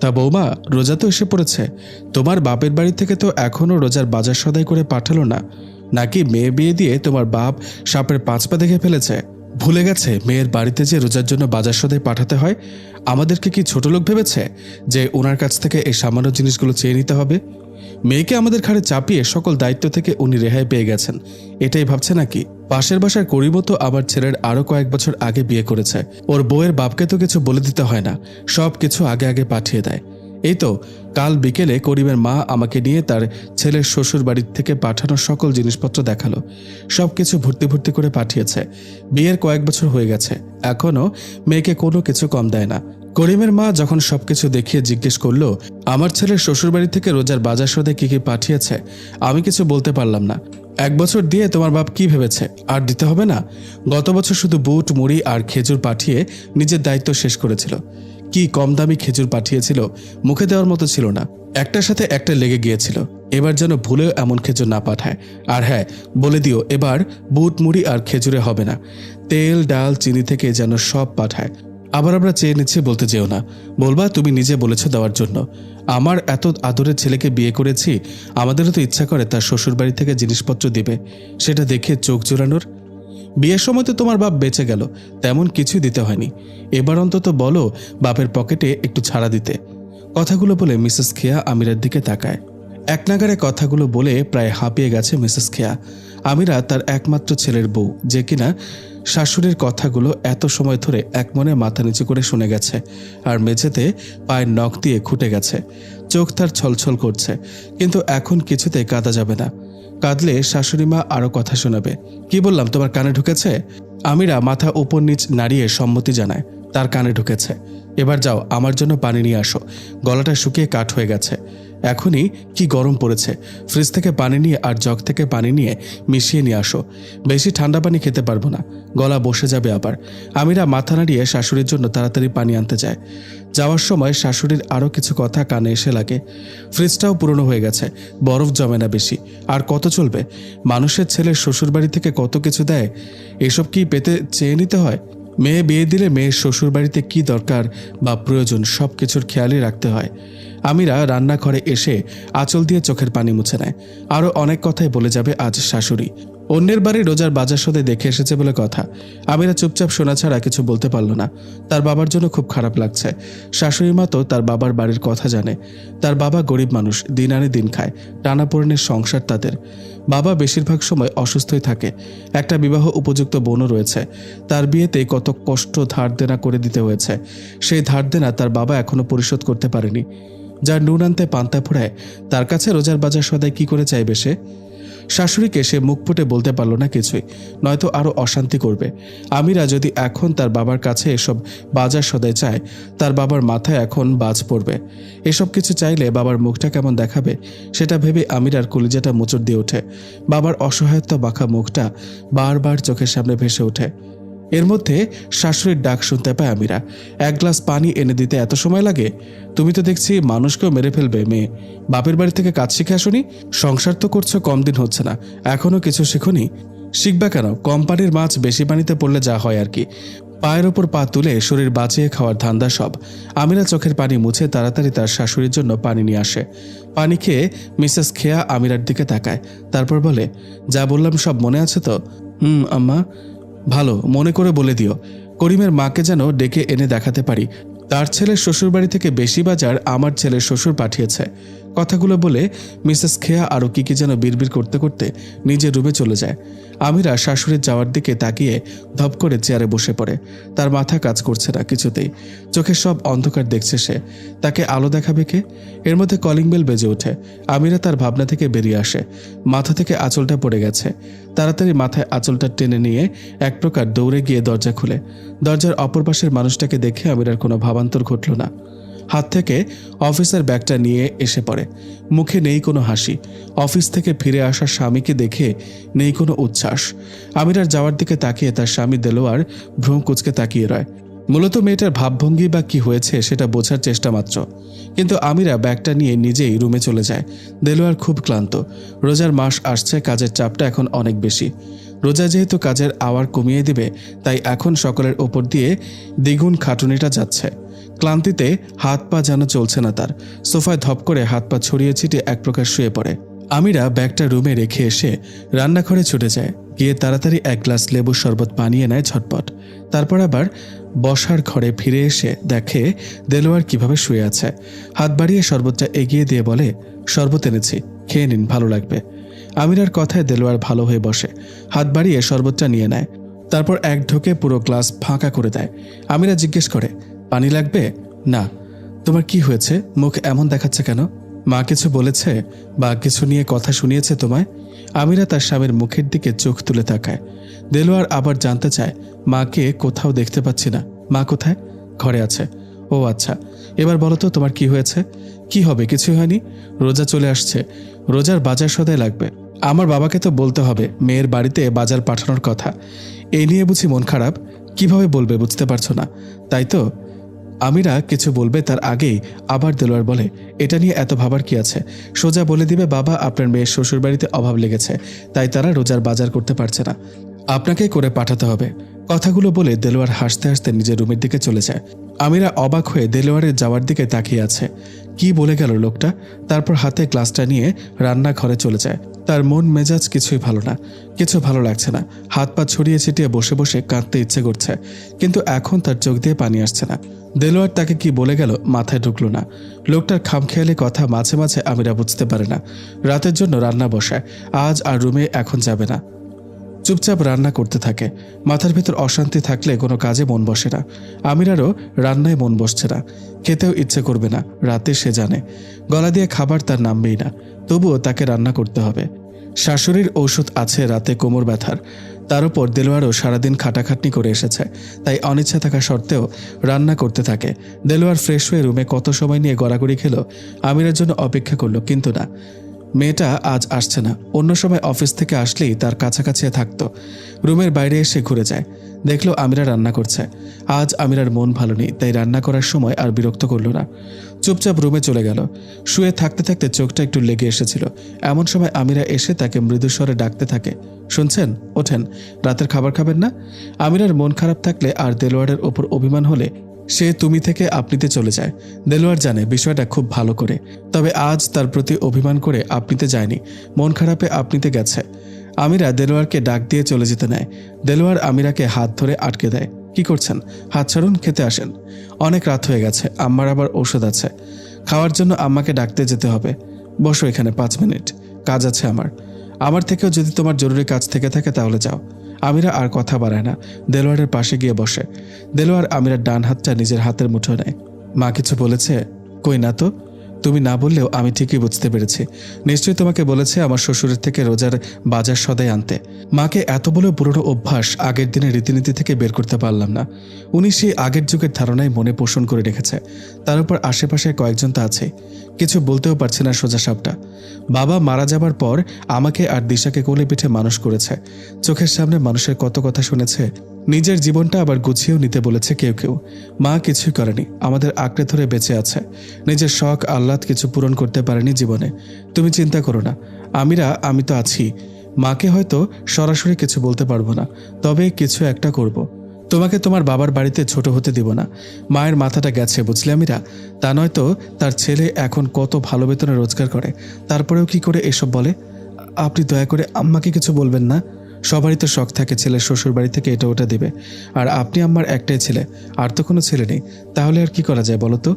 তা বৌমা, রোজা তো এসে পড়েছে। তোমার বাপের বাড়ি থেকে তো এখনও রোজার বাজার সদাই করে পাঠালো না। নাকি মেয়ে বিয়ে দিয়ে তোমার বাপ সাপের পাঁচ পা দেখে ফেলেছে? ভুলে গেছে মেয়ের বাড়িতে যে রোজার জন্য বাজার সদাই পাঠাতে হয়? আমাদেরকে কি ছোট লোক ভেবেছে যে ওনার কাছ থেকে এই সামান্য জিনিসগুলো চেয়ে নিতে হবে? মেয়েকে আমাদের ঘাড়ে চাপিয়ে সকল দায়িত্ব থেকে উনি রেহাই পেয়ে গেছেন। এটাই ভাবছে নাকি? পাশের বাসার করিমও তো আমার ছেলের আরও কয়েক বছর আগে বিয়ে করেছে। ওর বউয়ের বাপকে তো কিছু বলে দিতে হয় না, সব কিছু আগে আগে পাঠিয়ে দেয়। এই তো, কাল বিকেলে করিমের মা আমাকে নিয়ে তার ছেলের শ্বশুর বাড়ির থেকে পাঠানো সকল জিনিসপত্র দেখাল। সব কিছু ভর্তি ভর্তি করে পাঠিয়েছে। বিয়ের কয়েক বছর হয়ে গেছে। এখনও মেয়েকে কোনো কিছু কম দেয় না। করিমের মা যখন সবকিছু দেখিয়ে জিজ্ঞেস করল, আমার ছেলের শ্বশুরবাড়ি থেকে রোজার বাজার সদে কি কি পাঠিয়েছে? আমি কিছু বলতে পারলাম না। এক বছর দিয়ে তোমার বাপ কি ভেবেছে? আর দিতে হবে না। গত বছর শুধু বুট, মুড়ি আর খেজুর পাঠিয়ে নিজের দায়িত্ব শেষ করেছিল। কি কম দামি খেজুর পাঠিয়েছিল মুখে দেওয়ার মতো ছিল না। একটার সাথে একটা লেগে গিয়েছিল। এবার যেন ভুলেও এমন খেজুর না পাঠায়। আর হ্যাঁ বলে দিও, এবার বুট, মুড়ি আর খেজুরে হবে না। তেল, ডাল, চিনি থেকে যেন সব পাঠায়। আবার আমরা চেয়ে নিচ্ছি বলতে যেও না। বলবা, তুমি নিজে বলেছ দেওয়ার জন্য। আমার এত আদরের ছেলেকে বিয়ে করেছি, আমাদেরও তো ইচ্ছা করে তার শ্বশুরবাড়ি থেকে জিনিসপত্র দিবে। সেটা দেখে চোখ জোড়ানোর। বিয়ের সময় তো তোমার বাপ বেঁচে গেল, তেমন কিছুই দিতে হয়নি। এবার অন্তত বলো, বাপের পকেটে একটু ছাড়া দিতে। কথাগুলো বলে মিসেস খেয়া আমিরার দিকে তাকায়। এক নাগারে কথাগুলো বলে প্রায় হাঁপিয়ে গেছে মিসেস খেয়া। আমিরা তার একমাত্র ছেলের বউ, যে কিনা শাশুড়ির কথাগুলো এত সময় ধরে এক মনে মাথা নিচু করে শুনে গেছে আর মেঝেতে পায়ের নখ দিয়ে খুঁটে গেছে। চোখ তার ছলছল করছে, কিন্তু এখন কিছুতে কাঁদা যাবে না। কাঁদলে শাশুড়ি মা আরও কথা শোনাবে। কি বললাম, তোমার কানে ঢুকেছে? আমিরা মাথা উপর নিচ নাড়িয়ে সম্মতি জানায়, তার কানে ঢুকেছে। এবার যাও, আমার জন্য পানি নিয়ে আসো। গলাটা শুকিয়ে কাঠ হয়ে গেছে। এখনই কি গরম পড়েছে? ফ্রিজ থেকে পানি নিয়ে আর জগ থেকে পানি নিয়ে মিশিয়ে নিয়ে আসো। বেশি ঠান্ডা পানি খেতে পারব না। গলা বসে যাবে আবার। আমিরা মাথা নাড়িয়ে শাশুড়ির জন্য তাড়াতাড়ি পানি আনতে যায়। যাওয়ার সময় শাশুড়ির আরও কিছু কথা কানে এসে লাগে। ফ্রিজটাও পুরনো হয়ে গেছে। বরফ জমে না বেশি। আর কত চলবে? মানুষের ছেলের শ্বশুরবাড়ি থেকে কত কিছু দেয়? এসব কি পেতে চেয়ে নিতে হয়? মেয়ে বিয়ে দিলে মেয়ের শ্বশুর বাড়িতে কী দরকার বা প্রয়োজন সব কিছুর খেয়ালই রাখতে হয়। আমিরা রান্নাঘরে এসে আঁচল দিয়ে চোখের পানি মুছে নেয়। আরও অনেক কথাই বলে যাবে আজ শাশুড়ি। অন্যের বাড়ি রোজার বাজার সদে দেখে এসেছে বলে কথা। আমিরা চুপচাপ শোনা ছাড়া কিছু বলতে পারল না। তার বাবার জন্য খুব খারাপ লাগছে। শাশুড়ি মা তো তার বাবার বাড়ির কথা জানে। তার বাবা গরিব মানুষ, দিন আনে দিন খায়। টানাপোড়েনের সংসার তাদের। বাবা বেশিরভাগ সময় অসুস্থই থাকে। একটা বিবাহ উপযুক্ত বোনও রয়েছে। তার বিয়েতে কত কষ্ট ধার দেনা করে দিতে হয়েছে। সেই ধার দেনা তার বাবা এখনও পরিশোধ করতে পারেনি। যার নুন আনতে পান্তা ফোড়ায় তার কাছে রোজার বাজার সদায় কি করে চাইবে সে? শাশুড়িকে সে মুখ ফুটে বলতে পারল না কিছুই, নয়তো আরও অশান্তি করবে। আমিরা যদি এখন তার বাবার কাছে এসব বাজার সদায় চায়, তার বাবার মাথায় এখন বাজ পড়বে। এসব কিছু চাইলে বাবার মুখটা কেমন দেখাবে, সেটা ভেবে আমিরার কলিজাটা মোচড় দিয়ে ওঠে। বাবার অসহায়ত্ব বাঁকা মুখটা বারবার চোখের সামনে ভেসে ওঠে। এর মধ্যে শাশুড়ির ডাক শুনতে পায় আমিরা। এক গ্লাস পানি এনে দিতে এত সময় লাগে? তুমি তো দেখছি মানুষকেও মেরে ফেলবে, মেয়ে। বাপের বাড়ি থেকে কাজ শিখে আসুনি? সংসার তো করছ, কম দিন হচ্ছে না। এখনও কিছু শিখুনি? শিখবা কেন? কোম্পানির মাছ বেশি পানিতে পড়লে যা হয় আর কি। পায়ের ওপর পা তুলে শরীর বাঁচিয়ে খাওয়ার ধান্দা সব। আমিরা চোখের পানি মুছে তাড়াতাড়ি তার শাশুড়ির জন্য পানি নিয়ে আসে। পানি খেয়ে মিসেস খেয়া আমিরার দিকে তাকায়। তারপর বলে, যা বললাম সব মনে আছে তো? হুম, আম্মা। ভালো, মনে করে বলে দিও। করিমের মাকে যেন ডেকে এনে দেখাতে পারি। তার ছেলের শ্বশুরবাড়ি থেকে বেশি বাজার আমার ছেলের শ্বশুর পাঠিয়েছে। কথাগুলো বলে মিসেস খেয়া আরও কি কি যেন বিড়বিড় করতে করতে নিজের রুমে চলে যায়। আমিরা শাশুড়ির যাওয়ার দিকে তাকিয়ে ধপ করে চেয়ারে বসে পড়ে। তার মাথা কাজ করছে না কিছুতেই। চোখে সব অন্ধকার দেখছে সে। তাকে আলো দেখাবে কে? এর মধ্যে কলিং বেল বেজে ওঠে। আমিরা তার ভাবনা থেকে বেরিয়ে আসে। মাথা থেকে আঁচলটা পড়ে গেছে। তাড়াতাড়ি মাথায় আঁচলটা টেনে নিয়ে এক প্রকার দৌড়ে গিয়ে দরজা খুলে। দরজার অপর পাশের মানুষটাকে দেখে আমিরার কোনো ভাবান্তর ঘটল না। হাত থেকে অফিসের ব্যাগটা নিয়ে এসে পড়ে। মুখে নেই কোনো হাসি। অফিস থেকে ফিরে আসা স্বামীকে দেখে নেই কোনো উচ্ছ্বাস। আমিরার যাওয়ার দিকে তাকিয়ে তার স্বামী দেলোয়ার ভ্রম কুচকে তাকিয়ে রয়। মূলত মেয়েটার ভাবভঙ্গি বা কি হয়েছে সেটা বোঝার চেষ্টা মাত্র। কিন্তু আমিরা ব্যাগটা নিয়ে নিজেই রুমে চলে যায়। দেলোয়ার খুব ক্লান্ত। রোজার মাস আসছে, কাজের চাপটা এখন অনেক বেশি। রোজা যেহেতু কাজের আওয়ার কমিয়ে দিবে, তাই এখন সকলের ওপর দিয়ে দ্বিগুণ খাটুনিটা যাচ্ছে। ক্লান্তিতে হাত পা যেন চলছে না তার। সোফায় ধপ করে হাত পা ছড়িয়ে ছিটে এক প্রকার শুয়ে পড়ে। আমিরা ব্যাগটা রুমে রেখে এসে রান্নাঘরে ছুটে যায়। গিয়ে তাড়াতাড়ি এক গ্লাস লেবুর শরবত বানিয়ে নেয় ঝটপট। তারপর আবার বসার ঘরে ফিরে এসে দেখে দেলোয়ার কীভাবে শুয়ে আছে। হাত বাড়িয়ে শরবতটা এগিয়ে দিয়ে বলে, শরবত এনেছি, খেয়ে নিন, ভালো লাগবে। আমিরার কথায় দেলোয়ার ভালো হয়ে বসে। হাত বাড়িয়ে শরবতটা নিয়ে নেয়। তারপর এক ঢোকে পুরো গ্লাস ফাঁকা করে দেয়। আমিরা জিজ্ঞেস করে, পানি লাগবে? না। তোমার কি হয়েছে? মুখ এমন দেখাচ্ছে কেন? মা কিছু বলেছে বা কিছু নিয়ে কথা শুনিয়েছে তোমায়? আমিরা তার স্বামীর মুখের দিকে চোখ তুলে তাকায়। দেলোয়ার আবার জানতে চায় মাকে কোথাও দেখতে পাচ্ছি না। মা কোথায়? ঘরে আছে। ও আচ্ছা। এবার বলো তো, তোমার কি হয়েছে? কি হবে? কিছুই হয়নি? রোজা চলে আসছে। রোজার বাজার সদাই লাগবে। আমার বাবাকে তো বলতে হবে, মেয়ের বাড়িতে বাজার পাঠানোর কথা। এই নিয়ে বুঝি মন খারাপ? কীভাবে বলবে বুঝতে পারছ না। তাই তো? আমিরা কিছু বলবে তার আগেই আবার দেলোয়ার বলে, এটা নিয়ে এত ভাবার কি আছে? সোজা বলে দিবে, বাবা, আপনার মেয়ের শ্বশুর বাড়িতে অভাব লেগেছে। তাই তারা রোজার বাজার করতে পারছে না। আপনাকে করে পাঠাতে হবে। কথাগুলো বলে দেলোয়ার হাসতে হাসতে নিজের রুমের দিকে চলে যায়। আমিরা অবাক হয়ে দেলোয়ারের যাওয়ার দিকে তাকিয়ে আছে। কি বলে গেল লোকটা? তারপর হাতে গ্লাসটা নিয়ে রান্নাঘরে চলে যায়। তার মন মেজাজ কিছুই ভালো না। কিছু ভালো লাগছে না। হাত পা ছড়িয়ে ছিটিয়ে বসে বসে কাঁদতে ইচ্ছে করছে। কিন্তু এখন তার চোখ দিয়ে পানি আসছে না। দেলোয়ার তাকে কি বলে গেল মাথায় ঢুকলো না। লোকটার খামখেয়ালি কথা মাঝে মাঝে আমিরা বুঝতে পারে না। রাতের জন্য রান্না বসায়। আজ আর রুমে এখন যাবে না। চুপচাপ রান্না করতে থাকে। মাথার ভেতর অশান্তি থাকলে কোনো কাজে মন বসে না। আমিরারও রান্নায় মন বসছে না। খেতেও ইচ্ছে করবে না। রাতে সে জানে। গলা দিয়ে খাবার তার নামবেই না। তবুও তাকে রান্না করতে হবে। শাশুড়ির ঔষধ আছে রাতে কোমর ব্যথার। তার উপর দেলোয়ারও সারাদিন খাটাখাটনি করে এসেছে। তাই অনিচ্ছা থাকা সত্ত্বেও রান্না করতে থাকে। দেলোয়ার ফ্রেশ হয়ে রুমে কত সময় নিয়ে গড়াগড়ি খেলো, আমিরের জন্য অপেক্ষা করল, কিন্তু না। মেয়েটা আজ আসছে না। অন্য সময় অফিস থেকে আসলেই তার কাছাকাছি থাকতো। রুমের বাইরে এসে ঘুরে যায়। দেখল আমিরা রান্না করছে। আজ আমিরার মন ভালো নেই, তাই রান্না করার সময় আর বিরক্ত করল না। চুপচাপ রুমে চলে গেল। শুয়ে থাকতে থাকতে চোখটা একটু লেগে এসেছিল। এমন সময় আমিরা এসে তাকে মৃদুস্বরে ডাকতে থাকে। শুনছেন? ওঠেন। রাতের খাবার খাবেন না? আমিরার মন খারাপ থাকলে আর দেলোয়ারের ওপর অভিমান হলে সে তুমি থেকে আপনিতে চলে যায়। দেলোয়ার জানে বিষয়টা খুব ভালো করে, তবে আজ তার প্রতি অভিমান করে আপনিতে যায়নি, মন খারাপে আপনিতে গেছে। আমিরা দেলোয়ারকে ডাক দিয়ে চলে যেতে নেয়। দেলোয়ার আমিরাকে হাত ধরে আটকে দেয়। কি করছেন? হাত ছাড়ুন, খেতে আসেন। অনেক রাত হয়ে গেছে, আম্মার আবার ঔষধ আছে। খাওয়ার জন্য আম্মাকে ডাকতে যেতে হবে। বসো এখানে পাঁচ মিনিট, কাজ আছে আমার। আমার থেকেও যদি তোমার জরুরি কাজ থেকে থাকে তাহলে যাও। আমিরা আর কথা বাড়ায় না। দেলোয়ারের পাশে গিয়ে বসে। দেলোয়ার আমিরার ডান হাতটা নিজের হাতের মুঠো নেয়। মা কিছু বলেছে? কই না তো? তুমি না বললেও আমি ঠিকই বুঝতে পেরেছি। নিশ্চয়ই তোমাকে বলেছে আমার শ্বশুরের থেকে রোজার বাজার সদাই আনতে। মাকে এত বড় পুরনো অভ্যাস আগের দিনের রীতিনীতি থেকে বের করতে পারলাম না। উনি সেই আগের যুগের ধারণায় মনে পোষণ করে রেখেছে। তার উপর আশেপাশে কয়েকজন তো আছে। কিছু বলতেও পারছে না সোজা সাপটা। বাবা মারা যাবার পর আমাকে আর দিশাকে কোলে পিঠে মানুষ করেছে। চোখের সামনে মানুষের কত কথা শুনেছে নিজের জীবনটা আবার গুছিয়েও নিতে বলেছে কেউ কেউ। মা কিছুই করেনি, আমাদের আঁকড়ে ধরে বেঁচে আছে। নিজের শখ আহ্লাদ কিছু পূরণ করতে পারেনি জীবনে। তুমি চিন্তা করো না, আমিরা, আমি তো আছি। মাকে হয়তো সরাসরি কিছু বলতে পারব না, তবে কিছু একটা করব। তোমাকে তোমার বাবার বাড়িতে ছোট হতে দিব না। মায়ের মাথাটা গেছে, বুঝলে আমিরা? তা নয়তো তার ছেলে এখন কত ভালো বেতনে রোজগার করে, তারপরেও কি করে এসব বলে? আপনি দয়া করে আম্মাকে কিছু বলবেন না? সবারই তো শখ থাকে ছেলের শ্বশুর বাড়ি থেকে এটা ওটা দেবে। আর আপনি আমার একটাই ছেলে, আর তো কোনো ছেলে নেই। তাহলে আর কি করা যায় বলো তো?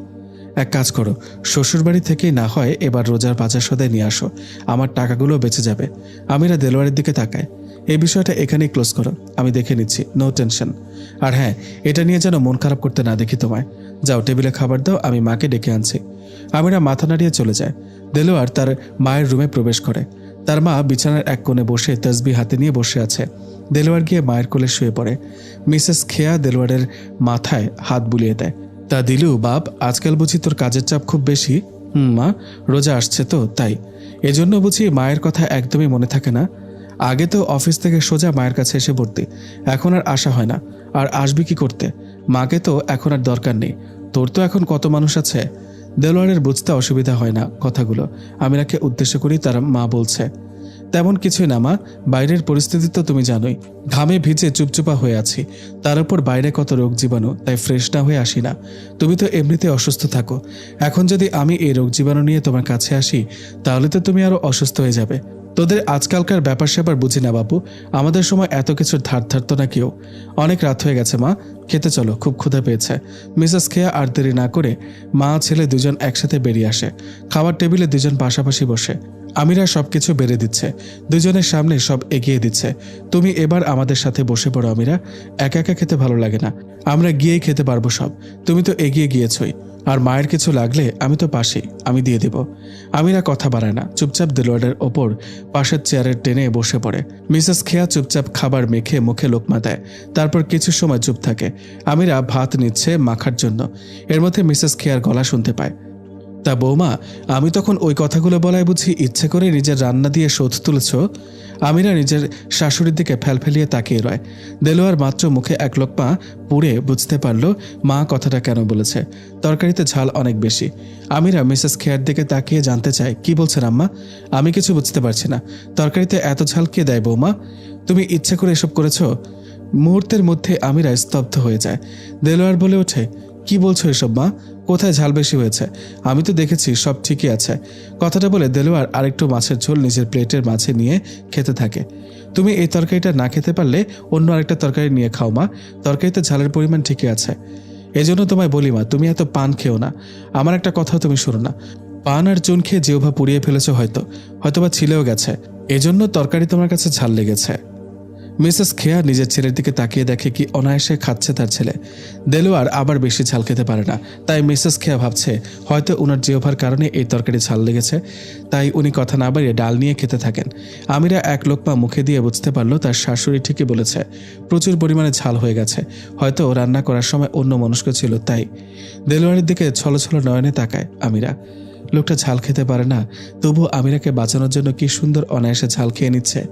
এক কাজ করো শ্বশুর বাড়ি থেকেই না হয় এবার রোজার বাজার সদায় নিয়ে আসো। আমার টাকাগুলো বেঁচে যাবে। আমিরা দেলোয়ারের দিকে তাকায়। এই বিষয়টা এখানেই ক্লোজ করো। আমি দেখে নিচ্ছি। নো টেনশন আর হ্যাঁ এটা নিয়ে যেন মন খারাপ করতে না দেখি তোমায়। যাও টেবিলে খাবার দাও, আমি মাকে ডেকে আনছি। আমিরা মাথা নাড়িয়ে চলে যায়। দেলোয়ার তার মায়ের রুমে প্রবেশ করে। তার মা বিছানার এক কোণে বসে তসবি হাতে নিয়ে বসে আছে। দেলোয়ার গিয়ে মায়ের কোলে শুয়ে পড়ে। মিসেস খেয়া দেলোয়ারের মাথায় হাত বুলিয়ে দেয়। তা দিলু, বাপ, আজকাল বুঝি তোর কাজের চাপ খুব বেশি? হুম, মা, রোজা আসছে তো, তাই। এজন্য বুঝি মায়ের কথা একদমই মনে থাকে না। আগে তো অফিস থেকে সোজা মায়ের কাছে এসে পড়তি। এখন আর আসা হয় না। আর আসবি কি করতে? মাকে তো এখন আর দরকার নেই। তোর তো এখন কত মানুষ আছে? দেলোয়ারের বুঝতে অসুবিধা হয় না কথাগুলো। আমিরাকে উদ্দেশ্য করি তার মা বলছে, তেমন কিছুই না, মা। বাইরের পরিস্থিতি তো তুমি জানোই। ঘামে ভিজে চুপচুপা হয়ে আছি। তার উপর বাইরে কত রোগ জীবাণু, তাই ফ্রেশ না হয়ে আসি না। তুমি তো এমনিতে অসুস্থ থাকো। এখন যদি আমি এই রোগ জীবাণু নিয়ে তোমার কাছে আসি, তাহলে তো তুমি আরও অসুস্থ হয়ে যাবে। তোদের আজকালকার ব্যাপার স্যাপার বুঝি না বাবু আমাদের সময় এত কিছুর ধার ধারত না কেউ। অনেক রাত হয়ে গেছে, মা। খেতে চলো, খুব ক্ষুধা পেয়েছে। মিসেস খেয়া আর দেরি না করে মা ছেলে দুজন একসাথে বেরিয়ে আসে। খাবার টেবিলে দুজন পাশাপাশি বসে। আমিরা সবকিছু বেড়ে দিচ্ছে। দুজনের সামনে সব এগিয়ে দিচ্ছে। তুমি এবার আমাদের সাথে বসে পড়ো, আমিরা। একা একা খেতে ভালো লাগে না। আমরা গিয়েই খেতে পারব সব। তুমি তো এগিয়ে গিয়েছই। আর মায়ের কিছু লাগলে আমি তো পাশেই, আমি দিয়ে দেব। আমিরা কথা বাড়ায় না। চুপচাপ দেলোয়ারের ওপর পাশের চেয়ারের টেনে বসে পড়ে। মিসেস খেয়া চুপচাপ খাবার মেখে মুখে লোকমা দেয় তারপর কিছু সময় চুপ থাকে। আমিরা ভাত নিচ্ছে মাখার জন্য। এর মধ্যে মিসেস খেয়ার গলা শুনতে পায়। তা বৌমা, আমি তখন ওই কথাগুলো বলায় বুঝি ইচ্ছে করে নিজের রান্না দিয়ে শোধ তুলেছ? আমিরা নিজের শাশুড়ির দিকে ফেলফেলিয়ে তাকিয়ে রয়। দেলোয়ার মাত্র মুখে এক লোক পা পুড়ে বুঝতে পারল মা কথাটা কেন বলেছে। তরকারিতে ঝাল অনেক বেশি। আমিরা মিসেস খেয়ার দিকে তাকিয়ে জানতে চায়, কি বলছেন আম্মা? আমি কিছু বুঝতে পারছি না। তরকারিতে এত ঝাল কে দেয় বৌমা? তুমি ইচ্ছে করে এসব করেছ? মুহূর্তের মধ্যে আমিরা স্তব্ধ হয়ে যায়। দেলোয়ার বলে ওঠে কি বলছো এসব, মা? কোথায় ঝাল বেশি হয়েছে? আমি তো দেখেছি, সব ঠিকই আছে। কথাটা বলে দেলোয়ার আরেকটু মাছের ঝোল নিজের প্লেটের মাঝে নিয়ে খেতে থাকে। তুমি এই তরকারিটা না খেতে পারলে অন্য আরেকটা তরকারি নিয়ে খাও, মা। তরকারিতে ঝালের পরিমাণ ঠিকই আছে। এজন্য তোমায় বলি, মা, তুমি এত পান খেও না। আমার একটা কথা তুমি শোনো না। পান আর চুন খেয়ে জিহ্বা পুড়িয়ে ফেলেছো হয়তো, হয়তোবা ছিলেও গেছে। এজন্য তরকারি তোমার কাছে ঝাল লেগেছে। মিসেস খেয়া নিজের ছেলের দিকে তাকিয়ে দেখে কি অনায়াসে খাচ্ছে তার ছেলে। দেলোয়ার আবার বেশি ঝাল খেতে পারে না। তাই মিসেস খেয়া ভাবছে, হয়তো ওনার জিওভার কারণে এই তরকারি ঝাল লেগেছে। তাই উনি কথা না বাড়িয়ে ডাল নিয়ে খেতে থাকেন। আমিরা এক লোকমা মুখে দিয়ে বুঝতে পারল তার শাশুড়ি ঠিকই বলেছে, প্রচুর পরিমাণে ঝাল হয়ে গেছে। হয়তো রান্না করার সময় অন্য মনস্ক ছিল তাই। দেলোয়ারের দিকে ছলো ছলো নয়নে তাকায় আমিরা। লোকটা ঝাল খেতে পারে না। তবু আমিরাকে বাঁচানোর জন্য কি সুন্দর অনায়াসে ঝাল খেয়ে নিচ্ছে।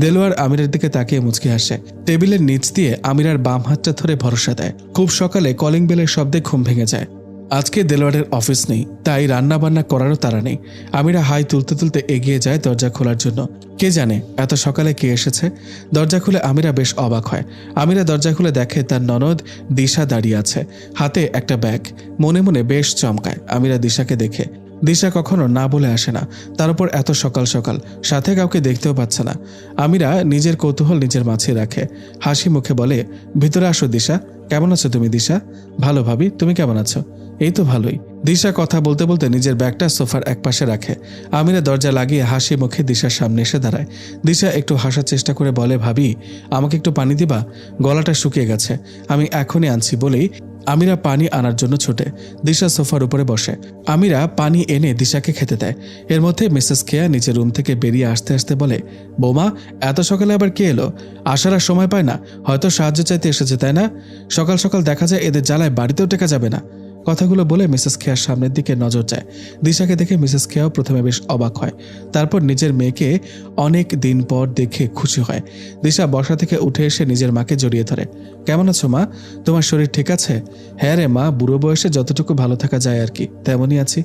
দেলোয়ার আমিরের দিকে তাকিয়ে মুচকি হাসে। টেবিলের নিচ দিয়ে আমিরার বাম হাতটা ধরে ভরসা দেয়। খুব সকালে কলিং বেলের শব্দে ঘুম ভেঙে যায়। আজকে দেলোয়ারের অফিস নেই, তাই রান্না বান্না করারও তারা নেই। আমিরা হাই তুলতে তুলতে এগিয়ে যায় দরজা খোলার জন্য। কে জানে এত সকালে কে এসেছে? দরজা খুলে আমিরা বেশ অবাক হয়। আমিরা দরজা খুলে দেখে তার ননদ দিশা দাঁড়িয়ে আছে। হাতে একটা ব্যাগ। মনে মনে বেশ চমকায়। আমিরা দিশাকে দেখে দিশা কখনো না বলে আসে না। তার উপর এত সকাল সকাল, সাথে কাউকে দেখতেও পাচ্ছে না। আমিরা নিজের কৌতূহল নিজের মাঝে রাখে। হাসি মুখে বলে, ভিতরে আসো দিশা। কেমন আছো তুমি দিশা? ভালো ভাবি, তুমি কেমন আছো? এই তো ভালোই। দিশা কথা বলতে বলতে নিজের ব্যাগটা সোফার এক পাশে রাখে। আমিরা দরজা লাগিয়ে হাসি মুখে দিশার সামনে এসে দাঁড়ায়। দিশা একটু হাসার চেষ্টা করে বলে, ভাবি, আমাকে একটু পানি দিবা? গলাটা শুকিয়ে গেছে। আমি এখনই আনছি বলেই আমিরা পানি আনার জন্য ছুটে। দিশা সোফার উপরে বসে। আমিরা পানি এনে দিশাকে খেতে দেয়। এর মধ্যে মিসেস কেয়া নিজের রুম থেকে বেরিয়ে আসতে আসতে বলে, বৌমা, এত সকালে আবার কে এলো? আসার আর সময় পায় না। হয়তো সাহায্য চাইতে এসেছে, তাই না? সকাল সকাল দেখা যায় এদের জ্বালায় বাড়িতেও টেকা যাবে না। কথাগুলো বলে মিসেস খেয়ার সামনের দিকে নজর যায়। দিশাকে দেখে মিসেস খেয়াও প্রথমে বেশ অবাক হয়। তারপর নিজের মেয়েকে অনেক দিন পর দেখে খুশি হয়। দিশা বসা থেকে উঠে এসে নিজের মাকে জড়িয়ে ধরে। কেমন আছো মা? তোমার শরীর ঠিক আছে? হ্যাঁ রে মা, বুড়ো বয়সে যতটুকু ভালো থাকা যায় আর কি, তেমনই আছি।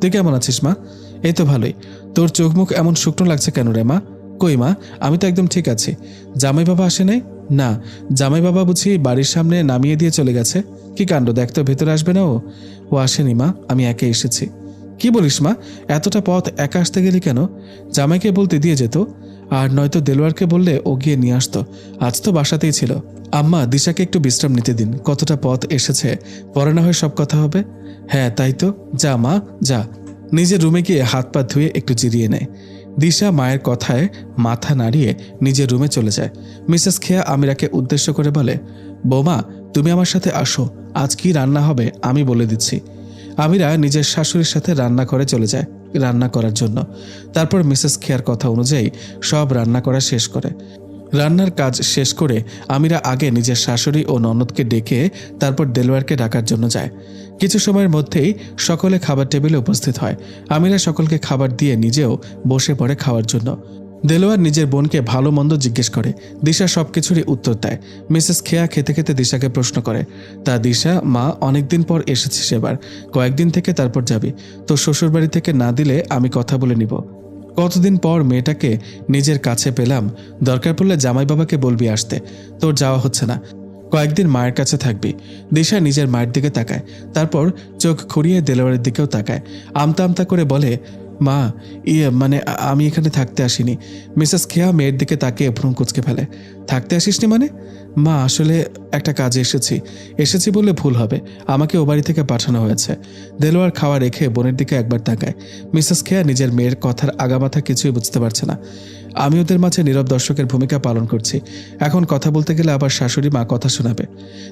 তুই কেমন আছিস মা? এই তো ভালোই। তোর চোখ মুখ এমন শুকনো লাগছে কেন রে মা? কই মা? আমি তো একদম ঠিক আছি। জামাই বাবা আসে নাই? না। জামাই বাবা বুঝি বাড়ির সামনে নামিয়ে দিয়ে চলে গেছে। কি কাণ্ড? দেখ তো, ভেতরে আসবে না ও। ও আসেনি মা, আমি একে এসেছি। কি বলিস মা? এতটা পথ একা আসতে গেলি কেন? জামাইকে বলতে দিয়ে যেত। আর নয়তো দেলোয়ারকে বললে ও গিয়ে নিয়ে আসতো। আজ তো বাসাতেই ছিল। আম্মা, দিশাকে একটু বিশ্রাম নিতে দিন। কতটা পথ এসেছে। পরে না হয় সব কথা হবে। হ্যাঁ তাই তো। যা মা, যা। নিজের রুমে গিয়ে হাত পা ধুয়ে একটু জিরিয়ে নেয় দিশা মায়ের কথায় মাথা নাড়িয়ে নিজের রুমে চলে যায়। মিসেস খেয়া আমিরাকে উদ্দেশ্য করে বলে, বোমা, তুমি আমার সাথে আসো। আজ কি রান্না হবে আমি বলে দিচ্ছি। আমিরা নিজের শাশুড়ির সাথে রান্না করে চলে যায়, রান্না করার জন্য। তারপর মিসেস খেয়ার কথা অনুযায়ী সব রান্না করা শেষ করে। রান্নার কাজ শেষ করে আমিরা আগে নিজের শাশুড়ি ও ননদকে ডেকে তারপর দেলোয়ারকে ডাকার জন্য যায়। কিছু সময়ের মধ্যেই সকলে খাবার টেবিলে উপস্থিত হয়। আমিরা সকলকে খাবার দিয়ে নিজেও বসে পড়ে খাওয়ার জন্য। দেলোয়ার নিজের বোনকে ভালো মন্দ জিজ্ঞেস করে। দিশা সবকিছুরই উত্তর দেয়। মিসেস খেয়া খেতে খেতে দিশাকে প্রশ্ন করে। তা দিশা, মা অনেকদিন পর এসেছিস এবার। কয়েকদিন থেকে তারপর যাবি। তো শ্বশুরবাড়ি থেকে না দিলে আমি কথা বলে নিব। কতদিন পর মেয়েটাকে নিজের কাছে পেলাম। দরকার পড়লে জামাই বাবাকে বলবি আসতে। তোর যাওয়া হচ্ছে না। কয়েকদিন মায়ের কাছে থাকবি। দিশা নিজের মায়ের দিকে তাকায়। তারপর চোখ খুঁড়িয়ে দেলোয়ারের দিকেও তাকায়। আমতা আমতা করে বলে, মা ইয়ে মানে আমি এখানে থাকতে আসিনি। মিসেস খেয়া মেয়ের দিকে তাকিয়ে ভ্রম কুচকে ফেলে। থাকতে আসিসনি মানে? মা, আসলে একটা কাজে এসেছি। এসেছি বললে ভুল হবে। আমাকে ও বাড়ি থেকে পাঠানো হয়েছে। দেলোয়ার খাওয়া রেখে বোনের দিকে একবার তাকায়। মিসেস খেয়া নিজের মেয়ের কথার আগামাথা কিছুই বুঝতে পারছে না। আমি ওদের মাঝে নীরব দর্শকের ভূমিকা পালন করছি। এখন কথা বলতে গেলে আবার শাশুড়ি মা কথা শোনাবে।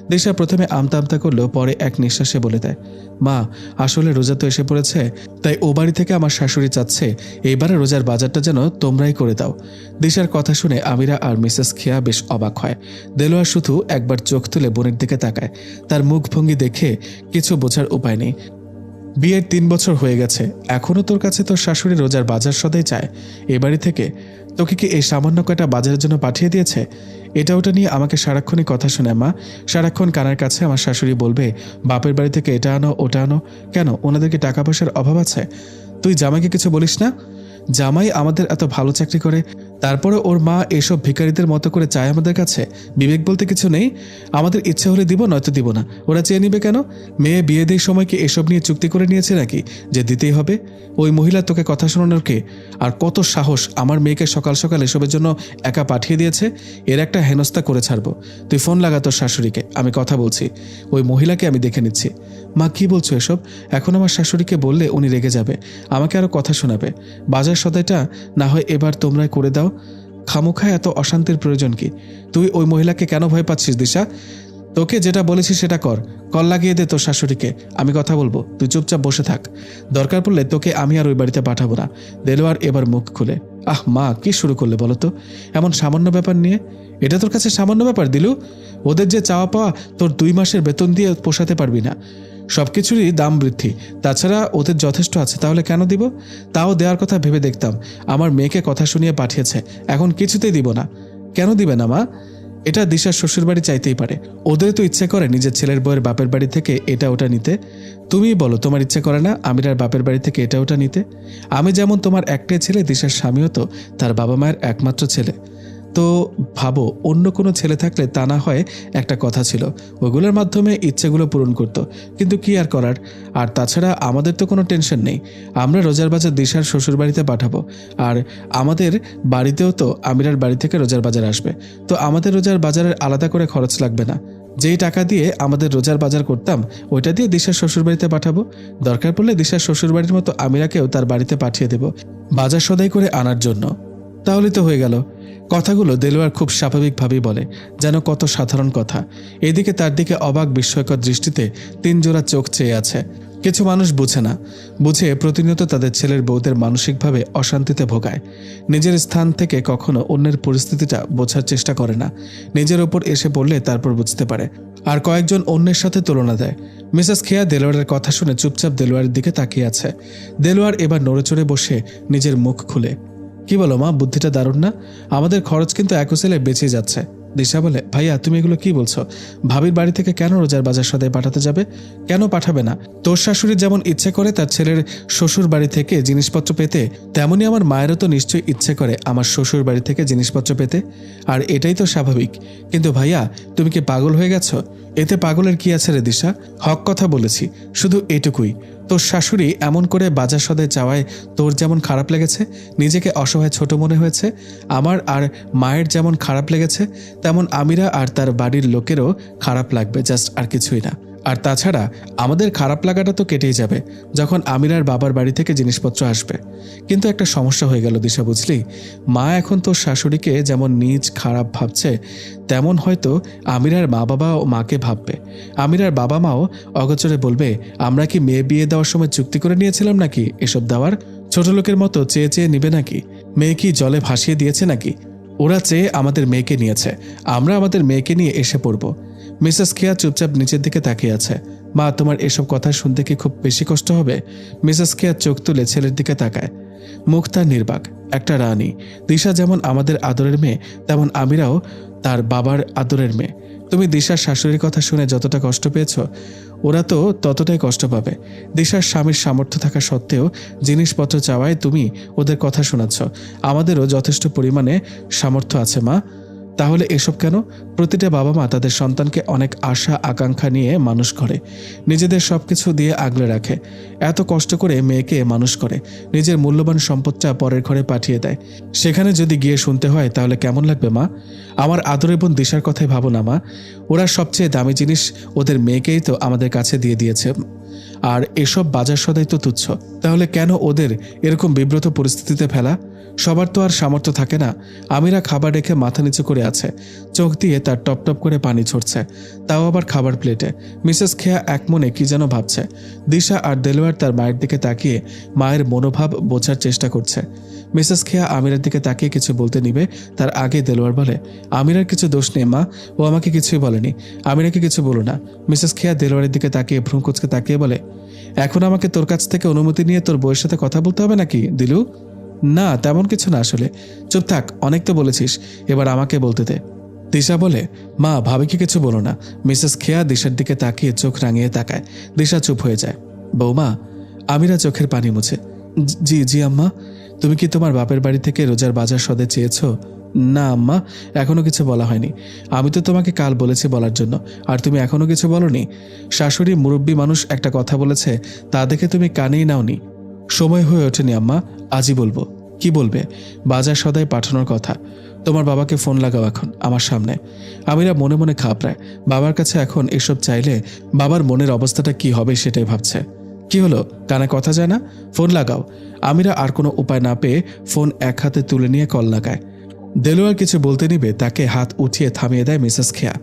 দিশা প্রথমে আমতা আমতা করলেও পরে এক নিঃশ্বাসে বলে দেয়, মা, আসলে রোজা তো এসে পড়েছে, তাই ও বাড়ি থেকে আমার শাশুড়ি চাচ্ছে এইবারে রোজার বাজারটা যেন তোমরাই করে দাও। দিশার কথা শুনে আমিরা আর মিসেস খেয়া বেশ অবাক হয়। দেলোয়ার শুধু একবার চোখ তুলে বোনের দিকে তাকায়। তার মুখভঙ্গি দেখে কিছু বোঝার উপায় নেই। বিয়ের তিন বছর হয়ে গেছে। এখনও তোর কাছে তোর শাশুড়ি রোজার বাজার সদাই চায়। এ বাড়ি থেকে তোকে কি এই সামান্য কয়টা বাজারের জন্য পাঠিয়ে দিয়েছে? এটা ওটা নিয়ে আমাকে সারাক্ষণই কথা শোনায় মা। সারাক্ষণ কানার কাছে আমার শাশুড়ি বলবে, বাপের বাড়ি থেকে এটা আনো, ওটা আনো। কেন? ওনাদেরকে টাকা পয়সার অভাব আছে? তুই জামাইকে কিছু বলিস না? জামাই আমাদের এত ভালো চাকরি করে তারপরে ওর মা এসব ভিখারিদের মতো করে চায় আমাদের কাছে। বিবেক বলতে কিছু নেই। আমাদের ইচ্ছে হলে দিব, নয়তো দিব না। ওরা চেয়ে নিবে কেন? মেয়ে বিয়ে দেয় সময় কি এসব নিয়ে চুক্তি করে নিয়েছে নাকি? যে দিতেই হবে। ওই মহিলা তোকে কথা শোনানোর কে? আর কত সাহস আমার মেয়েকে সকাল সকাল এসবের জন্য একা পাঠিয়ে দিয়েছে? এর একটা হেনস্থা করে ছাড়বো। তুই ফোন লাগা তোর শাশুড়িকে। আমি কথা বলছি। ওই মহিলাকে আমি দেখে নিচ্ছি। মা, কি বলছো এসব? এখন আমার শাশুড়িকে বললে উনি রেগে যাবে। আমাকে আরও কথা শোনাবে। বাজার সদাইটা, না হয় এবার তোমরাই করে দাও। খামোখায় এত অশান্তির প্রয়োজন কি? তুই ওই মহিলাকে কেন ভয় পাচ্ছিস, দিশা? তোকে যেটা বলেছি সেটা কর। কল লাগিয়ে দে তোর শাশুড়িকে। আমি কথা বলব। তুই চুপচাপ বসে থাক। দরকার পড়লে তোকে আমি আর ওই বাড়িতে পাঠাবো না। দেলোয়ার এবার মুখ খুলে। আহ, মা, কি শুরু করলে বলো তো? এমন সামান্য ব্যাপার নিয়ে? এটা তোর কাছে সামান্য ব্যাপার, দিলু? ওদের যে চাওয়া পাওয়া তোর দুই মাসের বেতন দিয়ে পোষাতে পারবি না। সবকিছুরই দাম বৃদ্ধি। তাছাড়া ওদের যথেষ্ট আছে, তাহলে কেন দিব? তাও দেওয়ার কথা ভেবে দেখতাম। আমার মেয়েকে কথা শুনিয়ে পাঠিয়েছে, এখন কিছুতেই দিব না। কেন দিবে না, মা? এটা দিশার শ্বশুরবাড়ি চাইতেই পারে। ওদের তো ইচ্ছে করে নিজের ছেলের বউয়ের বাপের বাড়ি থেকে এটা ওটা নিতে। তুমিই বলো, তোমার ইচ্ছে করে না আমিরার বাপের বাড়ি থেকে এটা ওটা নিতে? আমি যেমন তোমার একটাই ছেলে, দিশার স্বামীও তো, তার বাবা মায়ের একমাত্র ছেলে। তো ভাবো, অন্য কোনো ছেলে থাকলে তা না হয় একটা কথা ছিল। ওগুলোর মাধ্যমে ইচ্ছেগুলো পূরণ করত, কিন্তু কি আর করার? আর তাছাড়া আমাদের তো কোনো টেনশন নেই। আমরা রোজার বাজার দিশার শ্বশুর বাড়িতে পাঠাবো, আর আমাদের বাড়িতেও তো আমিরার বাড়ি থেকে রোজার বাজার আসবে। তো আমাদের রোজার বাজারের আলাদা করে খরচ লাগবে না। যেই টাকা দিয়ে আমাদের রোজার বাজার করতাম, ওইটা দিয়ে দিশার শ্বশুর বাড়িতে পাঠাবো। দরকার পড়লে দিশার শ্বশুর বাড়ির মতো আমিরাকেও তার বাড়িতে পাঠিয়ে দেব, বাজার সদাই করে আনার জন্য। তাহলে তো হয়ে গেল। কথাগুলো দেলোয়ার খুব স্বাভাবিকভাবেই বলে, যেন কত সাধারণ কথা। এদিকে তার দিকে অবাক বিস্ময়কর দৃষ্টিতে তিন জোড়া চোখ চেয়ে আছে। কিছু মানুষ বুঝে না। বুঝে প্রতিনিয়ত তাদের ছেলের বউদের মানসিকভাবে অশান্তিতে ভোগায়। নিজের স্থান থেকে কখনো অন্যের পরিস্থিতিটা বোঝার চেষ্টা করে না। নিজের ওপর এসে পড়লে তারপর বুঝতে পারে। আর কয়েকজন অন্যের সাথে তুলনা দেয়। মিসেস খেয়া দেলোয়ারের কথা শুনে চুপচাপ দেলোয়ারের দিকে তাকিয়ে আছে। দেলোয়ার এবার নড়েচড়ে বসে নিজের মুখ খুলে। কি বলো মা, বুদ্ধিটা দারুণ না? আমাদের খরচ কিন্তু এক সেলে বেঁচে যাচ্ছে। দিশা বলে, ভাইয়া, তুমি এগুলো কি বলছো? ভাবির বাড়ি থেকে কেন রোজার বাজার সদাই পাঠাতে যাবে? কেন পাঠাবে না? তোর শাশুড়ি যেমন ইচ্ছে করে, তার ছেলের শ্বশুর বাড়ি থেকে জিনিসপত্র পেতে, তেমনি আমার মায়েরও তো নিশ্চয়ই ইচ্ছে করে আমার শ্বশুর বাড়ি থেকে জিনিসপত্র পেতে। আর এটাই তো স্বাভাবিক। কিন্তু ভাইয়া, তুমি কি পাগল হয়ে গেছো? এতে পাগলের কি আছে রে দিশা? হক কথা বলেছি। শুধু এটুকুই। তোর শাশুড়ি এমন করে বাজার সদে যাওয়ায় তোর যেমন খারাপ লেগেছে, নিজেকে অসহায় ছোট মনে হয়েছে, আমার আর মায়ের যেমন খারাপ লেগেছে, তেমন আমিরা আর তার বাড়ির লোকেরও খারাপ লাগবে জাস্ট আর কিছুই না। আর তাছাড়া আমাদের খারাপ লাগাটা তো কেটেই যাবে যখন আমিরার বাবার বাড়ি থেকে জিনিসপত্র আসবে। কিন্তু একটা সমস্যা হয়ে গেল দিশা, বুঝলি? মা এখন তোর শাশুড়িকে যেমন নিজ খারাপ ভাবছে, তেমন হয়তো আমিরার মা বাবা ও মাকে ভাববে। আমিরার বাবা মাও অগোচরে বলবে, আমরা কি মেয়ে বিয়ে দেওয়ার সময় চুক্তি করে নিয়েছিলাম নাকি? এসব দেওয়ার ছোট লোকের মতো চেয়ে চেয়ে নিবে নাকি? মেয়ে কি জলে ভাসিয়ে দিয়েছে নাকি? ওরা চেয়ে আমাদের মেয়েকে নিয়েছে। আমরা আমাদের মেয়েকে নিয়ে এসে পড়ব। মিসেস কেয়া চুপচাপ নিচের দিকে তাকিয়ে আছে। মা, তোমার এসব কথা শুনতে কি খুব বেশি কষ্ট হবে? মিসেস কেয়া চোখ তুলে ছেলের দিকে তাকায়। মুখ তার নির্বাক, একটা রানী। দিশা যেমন আমাদের আদরের মেয়ে, তেমন আমিরাও তার বাবার আদরের মেয়ে। তুমি দিশার শাশুড়ির কথা শুনে যতটা কষ্ট পেয়েছ, ওরা তো ততটাই কষ্ট পাবে। দিশার স্বামীর সামর্থ্য থাকা সত্ত্বেও জিনিসপত্র চাওয়ায় তুমি ওদের কথা শোনাচ্ছ। আমাদেরও যথেষ্ট পরিমাণে সামর্থ্য আছে, মা। তাহলে এসব কেন? প্রতিটা বাবা মা তাদের সন্তানকে অনেক আশা, আকাঙ্ক্ষা নিয়ে মানুষ করে। নিজেদের সব কিছু দিয়ে আগলে রাখে। এত কষ্ট করে মেয়েকে মানুষ করে। নিজের মূল্যবান সম্পদটা পরের ঘরে পাঠিয়ে দেয়। সেখানে যদি গিয়ে শুনতে হয়, তাহলে কেমন লাগবে, মা? আমার আদর এবং দিশার কথাই ভাবো না, মা। ওরা সবচেয়ে দামি জিনিস ওদের মেয়েকেই তো আমাদের কাছে দিয়ে দিয়েছে। আর এসব বাজার সদাই তো তুচ্ছ। তাহলে কেন ওদের এরকম বিব্রত পরিস্থিতিতে ফেলা? সবার তো আর সামর্থ্য থাকে না। আমিরা খাবার রেখে মাথা নিচু করে আছে। চোখ দিয়ে তার টপ টপ করে পানি ছড়ছে তাও আবার খাবার প্লেটে। মিসেস খেয়া এক মনে কি যেন ভাবছে। দিশা আর দেলোয়ার তার মায়ের দিকে তাকিয়ে মায়ের মনোভাব বোঝার চেষ্টা করছে। মিসেস খেয়া আমিরার দিকে তাকিয়ে কিছু বলতে নিবে, তার আগে দেলোয়ার বলে, আমিরার কিছু দোষ নেই, মা। ও আমাকে কিছুই বলেনি। আমিরাকে কিছু বলো না। মিসেস খেয়া দেলোয়ারের দিকে তাকিয়ে ভ্রুকুচকে তাকিয়ে বলে, এখন আমাকে তোর কাছ থেকে অনুমতি নিয়ে তোর বউয়ের সাথে কথা বলতে হবে নাকি, দিলু? না, তেমন কিছু না আসলে। চুপ থাক, অনেক তো বলেছিস। এবার আমাকে বলতে দে। দিশা বলে, মা, ভাবিকে কিছু বলো না। মিসেস খেয়া দিশার দিকে তাকিয়ে চোখ রাঙিয়ে তাকায়। দিশা চুপ হয়ে যায়। বৌমা, আমিরা চোখের পানি মুছে। জি জি আম্মা। তুমি কি তোমার বাপের বাড়ি থেকে রোজার বাজার সদে চেয়েছো? না, আম্মা, এখনও কিছু বলা হয়নি। আমি তো তোমাকে কাল বলেছি বলার জন্য, আর তুমি এখনও কিছু বলনি। শাশুড়ি মুরব্বী মানুষ একটা কথা বলেছে, তা দেখে তুমি কানেই নাওনি। সময় হয়ে ওঠেনি আম্মা। আজই বলব। কি বলবে? বাজার সদাই পাঠানোর কথা। তোমার বাবাকে ফোন লাগাও এখন, আমার সামনে। আমিরা মনে মনে খাপড়ায় বাবার কাছে এখন এসব চাইলে বাবার মনের অবস্থাটা কি হবে সেটাই ভাবছে। কি হলো? কানে কথা যায় না? ফোন লাগাও। আমিরা আর কোনো উপায় না পেয়ে ফোন এক হাতে তুলে নিয়ে কল লাগায়। দেলোয়ার কিছু বলতে নিবে, তাকে হাত উঠিয়ে থামিয়ে দেয় মিসেস খেয়া।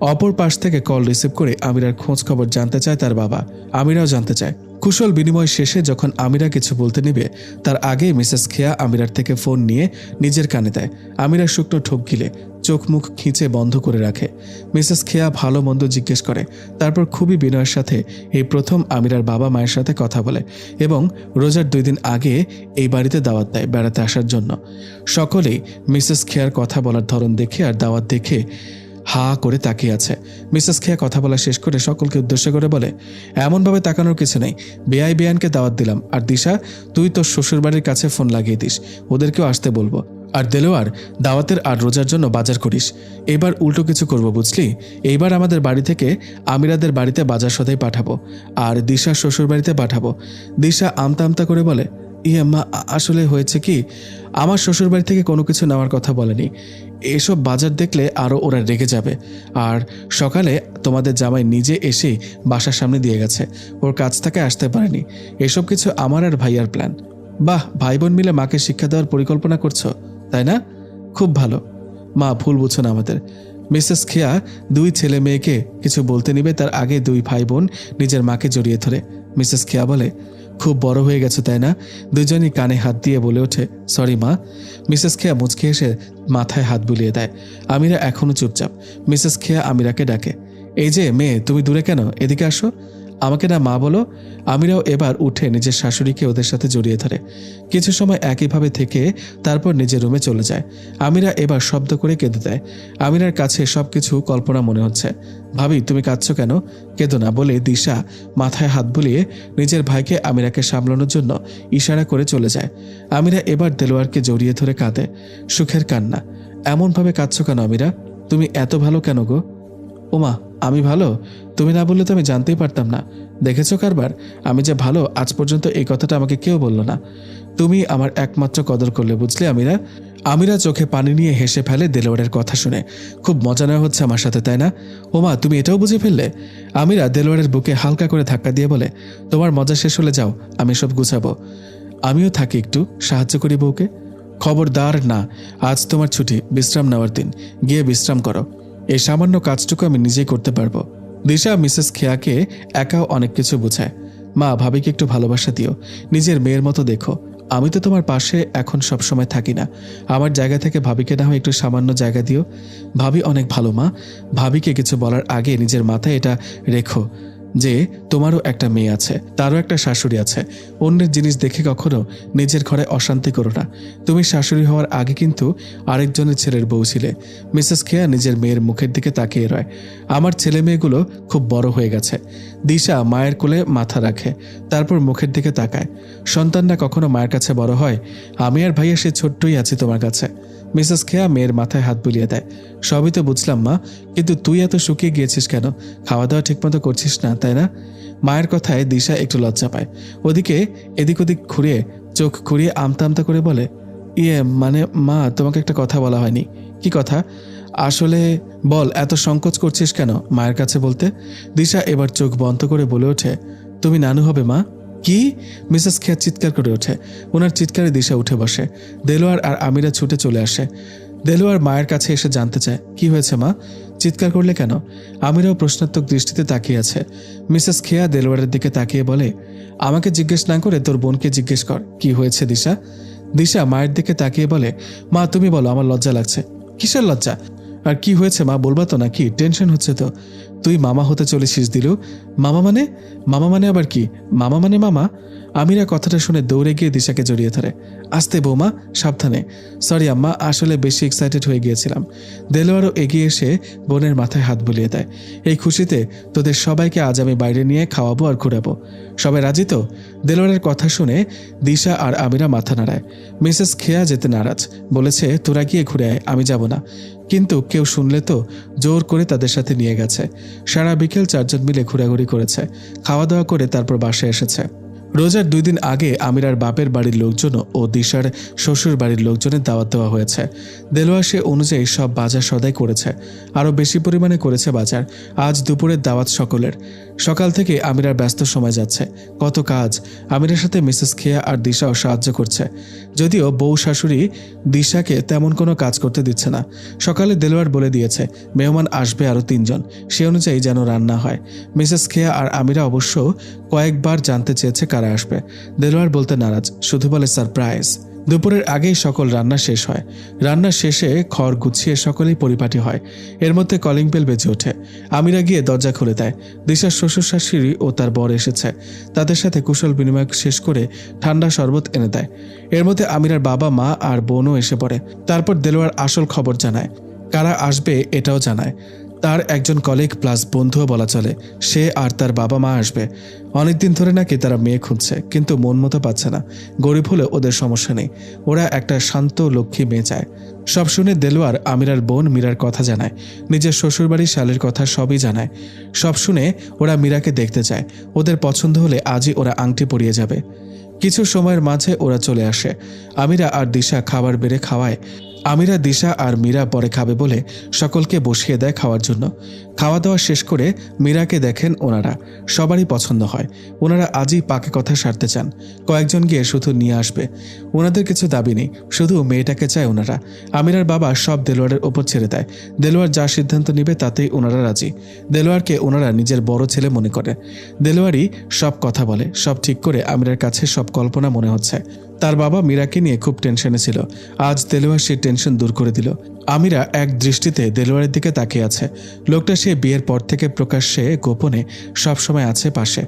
অপর পাশ থেকে কল রিসিভ করে আমিরার খোঁজ খবর জানতে চায় তার বাবা। আমিরাও জানতে চায়। কুশল বিনিময় শেষে যখন আমিরা কিছু বলতে নিবে, তার আগেই মিসেস খেয়া আমিরার থেকে ফোন নিয়ে নিজের কানে দেয়। আমিরা শুকনো ঠোক গিলে চোখ মুখ খিঁচে বন্ধ করে রাখে। মিসেস খেয়া ভালো মন্দ জিজ্ঞেস করে। তারপর খুবই বিনয়ের সাথে এই প্রথম আমিরার বাবা মায়ের সাথে কথা বলে এবং রোজার দুই দিন আগে এই বাড়িতে দাওয়াত দেয় বেড়াতে আসার জন্য। সকলেই মিসেস খেয়ার কথা বলার ধরন দেখে আর দাওয়াত দেখে হা করে তাকিয়ে আছে। মিসেস খেয়া কথা বলা শেষ করে সকলকে উদ্দেশ্য করে বলে, এমনভাবে তাকানোর কিছু নেই। বেআই বেআইনকে দাওয়াত দিলাম। আর দিশা, তুই তোর শ্বশুরবাড়ির কাছে ফোন লাগিয়ে দিস। ওদেরকেও আসতে বলব। আর দেলোয়ার, দাওয়াতের আর রোজার জন্য বাজার করিস। এবার উল্টো কিছু করব, বুঝলি? এইবার আমাদের বাড়ি থেকে আমিরাদের বাড়িতে বাজার সদাই পাঠাবো। আর দিশা শ্বশুর বাড়িতে পাঠাবো। দিশা আমতা আমতা করে বলে ইয়ে মা আসলে হয়েছে কি? আমার শ্বশুর বাড়ি থেকে কোনো কিছু নেওয়ার কথা বলেনি। এসব বাজার দেখলে আরও ওরা রেগে যাবে। আর সকালে তোমাদের জামাই নিজে এসেই বাসার সামনে দিয়ে গেছে। ওর কাছ থেকে আসতে পারেনি। এসব কিছু আমার আর ভাইয়ার প্ল্যান বাহ ভাই বোন মিলে মাকে শিক্ষা দেওয়ার পরিকল্পনা করছ, তাই না? খুব ভালো। মা, ভুল বুঝছ না আমাদের। মিসেস খেয়া দুই ছেলে মেয়েকে কিছু বলতে নিবে, তার আগে দুই ভাই বোন নিজের মাকে জড়িয়ে ধরে। মিসেস খেয়া বলে খুব বড় হয়ে গেছে, তাই না? দুজনই কানে হাত দিয়ে বলে ওঠে, সরি মা। মিসেস খেয়া মুচকে এসে মাথায় হাত বুলিয়ে দেয়। আমিরা এখনও চুপচাপ। মিসেস খেয়া আমিরাকে ডাকে, এই যে মেয়ে, তুমি দূরে কেন? এদিকে আসো। আমাকে না মা বলো, আমিরাও এবার উঠে নিজের শাশুড়িকে ওদের সাথে জড়িয়ে ধরে। কিছু সময় একইভাবে থেকে তারপর নিজের রুমে চলে যায়। আমিরা এবার শব্দ করে কেঁদে দেয়। আমিরার কাছে সবকিছু কল্পনা মনে হচ্ছে। ভাবি, তুমি কাঁদছো কেন? কেঁদো না বলে দিশা মাথায় হাত বুলিয়ে নিজের ভাইকে আমিরাকে সামলানোর জন্য ইশারা করে চলে যায়। আমিরা এবার দেলোয়ারকে জড়িয়ে ধরে কাঁদে। সুখের কান্না। এমনভাবে কাঁদছো কেন আমিরা? তুমি এত ভালো কেন গো? ওমা আমি ভালো? তুমি না বললে তো আমি জানতেই পারতাম না। দেখেছ কারবার? আমি যে ভালো, আজ পর্যন্ত এই কথাটা আমাকে কেউ বলল না। তুমি আমার একমাত্র কদর করলে, বুঝলে আমিরা? আমিরা চোখে পানি নিয়ে হেসে ফেলে দেলোয়ারের কথা শুনে। খুব মজা নেওয়া হচ্ছে আমার সাথে, তাই না? ওমা, তুমি এটাও বুঝে ফেললে? আমিরা দেলোয়ারের বুকে হালকা করে ধাক্কা দিয়ে বলে, তোমার মজা শেষ হলে যাও, আমি সব গুছাবো। আমিও থাকি একটু, সাহায্য করি বউকে? খবরদার না, আজ তোমার ছুটি, বিশ্রাম নেওয়ার দিন। গিয়ে বিশ্রাম করো। এই সামান্য কাজটুকু আমি নিজেই করতে পারব। দিশা মিসেস খেয়াকে একাও অনেক কিছু বোঝায়। মা, ভাবিকে একটু ভালোবাসা দিও। নিজের মেয়ের মতো দেখো। আমি তো তোমার পাশে এখন সব সময় থাকি না। আমার জায়গা থেকে ভাবিকে না হয় একটু সামান্য জায়গা দিও। ভাবি অনেক ভালো মা। ভাবিকে কিছু বলার আগে নিজের মাথায় এটা রেখো। যে তোমারও একটা মেয়ে আছে, তারও একটা শাশুড়ি আছে। অন্যের জিনিস দেখে কখনো নিজের ঘরে অশান্তি করো না। তুমি শাশুড়ি হওয়ার আগে কিন্তু আরেকজনের ছেলের বউ ছিলে। মিসেস খেয়া নিজের মেয়ের মুখের দিকে তাকিয়ে রয়। আমার ছেলে মেয়েগুলো খুব বড় হয়ে গেছে। দিশা মায়ের কোলে মাথা রাখে, তারপর মুখের দিকে তাকায়। সন্তানরা কখনো মায়ের কাছে বড় হয়, আমি আর ভাইয়া সে ছোট্টই আছি তোমার কাছে। মিসেস খেয়া মেয়ের মাথায় হাত বুলিয়ে দেয়। সবই তো বুঝলাম, মা। কিন্তু তুই এত শুকিয়ে গিয়েছিস কেন? খাওয়া দাওয়া ঠিকমতো করছিস না, তাই না? মায়ের কথায় দিশা একটু লজ্জা পায়। ওদিকে এদিক ওদিক ঘুরিয়ে, চোখ ঘুরিয়ে আমতা আমতা করে বলে ইয়ে মানে মা, তোমাকে একটা কথা বলা হয়নি। কি কথা? আসলে, বল, এত সংকোচ করছিস কেন মায়ের কাছে বলতে? দিশা এবার চোখ বন্ধ করে বলে ওঠে, তুমি নানু হবে, মা? কি? মিসেস খেয়া চিৎকার করে ওঠে। ওনার চিৎকারে দিশা উঠে বসে। দেলোয়ার আর আমিরা ছুটে চলে আসে। দেলোয়ার মায়ের কাছে এসে জানতে চায়, কি হয়েছে মা? চিৎকার করলে কেন? আমিরাও প্রশ্নাত্মক দৃষ্টিতে তাকিয়ে আছে। মিসেস খেয়া দেলোয়ারের দিকে তাকিয়ে বলে, আমাকে জিজ্ঞেস না করে তোর বোনকে জিজ্ঞেস কর, কি হয়েছে দিশা? দিশা মায়ের দিকে তাকিয়ে বলে, মা, তুমি বলো, আমার লজ্জা লাগছে। কিসের লজ্জা? আর কি হয়েছে মা, বলবা তো নাকি? টেনশন হচ্ছে তো। তুই মামা হতে চলেছিস, দিলু। মামা মানে? মামা মানে আবার কি? মামা মানে মামা? আমিরা কথাটা শুনে দৌড়ে গিয়ে দিশাকে জড়িয়ে ধরে। আস্তে বৌমা, সাবধানে। সরি আম্মা, আসলে বেশি এক্সাইটেড হয়ে গিয়েছিলাম। দেলোয়ারও এগিয়ে এসে বোনের মাথায় হাত বুলিয়ে দেয়। এই খুশিতে তোদের সবাইকে আজ আমি বাইরে নিয়ে খাওয়াবো আর ঘুরাবো। সবাই রাজি তো? দেলোয়ারের কথা শুনে দিশা আর আমিরা মাথা নাড়ায়। মিসেস খেয়া যেতে নারাজ, বলেছে, তোরা গিয়ে ঘুরে আয়, আমি যাব না। কিন্তু কেউ শুনলে তো জোর করে তাদের সাথে নিয়ে গেছে। সারা বিকেল চারজন মিলে ঘোরাঘুরি করেছে। খাওয়া দাওয়া করে তারপর বাসায় এসেছে। রোজার দুই দিন আগে আমিরার বাপের বাড়ির লোকজন ও দিশার শ্বশুর বাড়ির লোকজনের দাওয়াত দেওয়া হয়েছে। দেলোয়া সে অনুযায়ী সব বাজার সদাই করেছে। আরও বেশি পরিমাণে করেছে বাজার। আজ দুপুরের দাওয়াত সকলের। সকাল থেকে আমিরার ব্যস্ত সময় যাচ্ছে। কত কাজ। আমিরের সাথে মিসেস খেয়া আর দিশাও সাহায্য করছে। যদিও বউ শাশুড়ি দিশাকে তেমন কোনো কাজ করতে দিচ্ছে না। সকালে দেলোয়ার বলে দিয়েছে, মেহমান আসবে আরও তিনজন। সে অনুযায়ী যেন রান্না হয়। মিসেস খেয়া আর আমিরা অবশ্য কয়েকবার জানতে চেয়েছে কারা আসবে। দেলোয়ার বলতে নারাজ, শুধু বলে সারপ্রাইজ। দুপুরের আগেই সকল রান্না শেষ হয়। রান্না শেষে খড় গুছিয়ে সকলেই পরিপাটি হয়। এর মধ্যে কলিং বেল বেজে ওঠে। আমিরা গিয়ে দরজা খুলে দেয়। দিশার শ্বশুর শাশুড়ি ও তার বর এসেছে। তাদের সাথে কুশল বিনিময় শেষ করে ঠান্ডা শরবত এনে দেয়। এর মধ্যে আমিরার বাবা, মা আর বোনও এসে পড়ে। তারপর দেলোয়ার আসল খবর জানায়। কারা আসবে এটাও জানায়। তার একজন কলিগ প্লাস বন্ধুও বলা চলে। সে আর তার বাবা মা আসবে। অনেকদিন ধরে নাকি তারা মেয়ে খুঁজছে, কিন্তু মন মতো পাচ্ছে না। গরিব হলে ওদের সমস্যা নেই। ওরা একটা শান্ত লক্ষ্মী মেয়ে চায়। সব শুনে দেলোয়ার আমিরার বোন মীরার কথা জানায়। নিজের শ্বশুরবাড়ির শালের কথা সবই জানায়। সব শুনে ওরা মীরাকে দেখতে চায়। ওদের পছন্দ হলে আজই ওরা আংটি পরিয়ে যাবে। কিছু সময়ের মাঝে ওরা চলে আসে। আমিরা আর দিশা খাবার বেড়ে খাওয়ায়। আমিরা, দিশা আর মীরা পরে খাবে বলে সকলকে বসিয়ে দেয় খাওয়ার জন্য। খাওয়া দাওয়া শেষ করে মীরাকে দেখেন ওনারা। সবারই পছন্দ হয়। ওনারা আজই পাকে কথা সারতে চান। কয়েকজন গিয়ে শুধু নিয়ে আসবে। ওনাদের কিছু দাবি নেই। শুধু মেয়েটাকে চায় ওনারা। আমিরার বাবা সব দেলোয়ারের ওপর ছেড়ে দেয়। দেলোয়ার যা সিদ্ধান্ত নেবে তাতেই ওনারা রাজি। দেলোয়ারকে ওনারা নিজের বড় ছেলে মনে করে। দেলোয়ারই সব কথা বলে। সব ঠিক করে আমিরার কাছে সব কল্পনা মনে হচ্ছে। তার বাবা মীরাকে নিয়ে খুব টেনশনে ছিল। আজ দেলোয়ার সেই টেনশন দূর করে দিল। আমিরা এক দৃষ্টিতে দেলোয়ারের দিকে তাকিয়ে আছে। লোকটা সে বিয়ের পর থেকে প্রকাশ্যে, গোপনে, সবসময় আছে পাশে।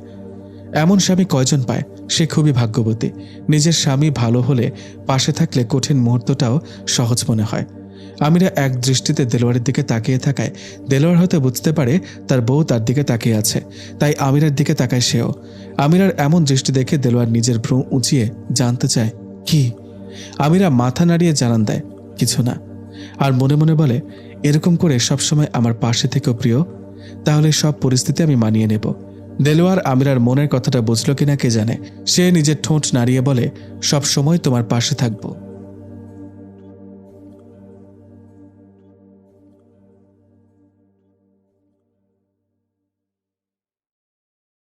এমন স্বামী কয়জন পায়? সে খুবই ভাগ্যবতী। নিজের স্বামী ভালো হলে পাশে থাকলে কঠিন মুহূর্তটাও সহজ মনে হয়। আমিরা এক দৃষ্টিতে দেলোয়ারের দিকে তাকিয়ে থাকায় দেলোয়ার হয়তো বুঝতে পারে তার বউ তার দিকে তাকিয়ে আছে। তাই আমিরার দিকে তাকায় সেও। আমিরার এমন দৃষ্টি দেখে দেলোয়ার নিজের ভ্রু উঁচিয়ে জানতে চায়, কি? আমিরা মাথা নাড়িয়ে জানান দেয়, কিছু না। আর মনে মনে বলে, এরকম করে সবসময় আমার পাশে থেকেও প্রিয়, তাহলে সব পরিস্থিতি আমি মানিয়ে নেব। দেলোয়ার আমিরার মনের কথাটা বুঝলো কিনা কে জানে, সে নিজের ঠোঁট নাড়িয়ে বলে সব সময় তোমার পাশে থাকব।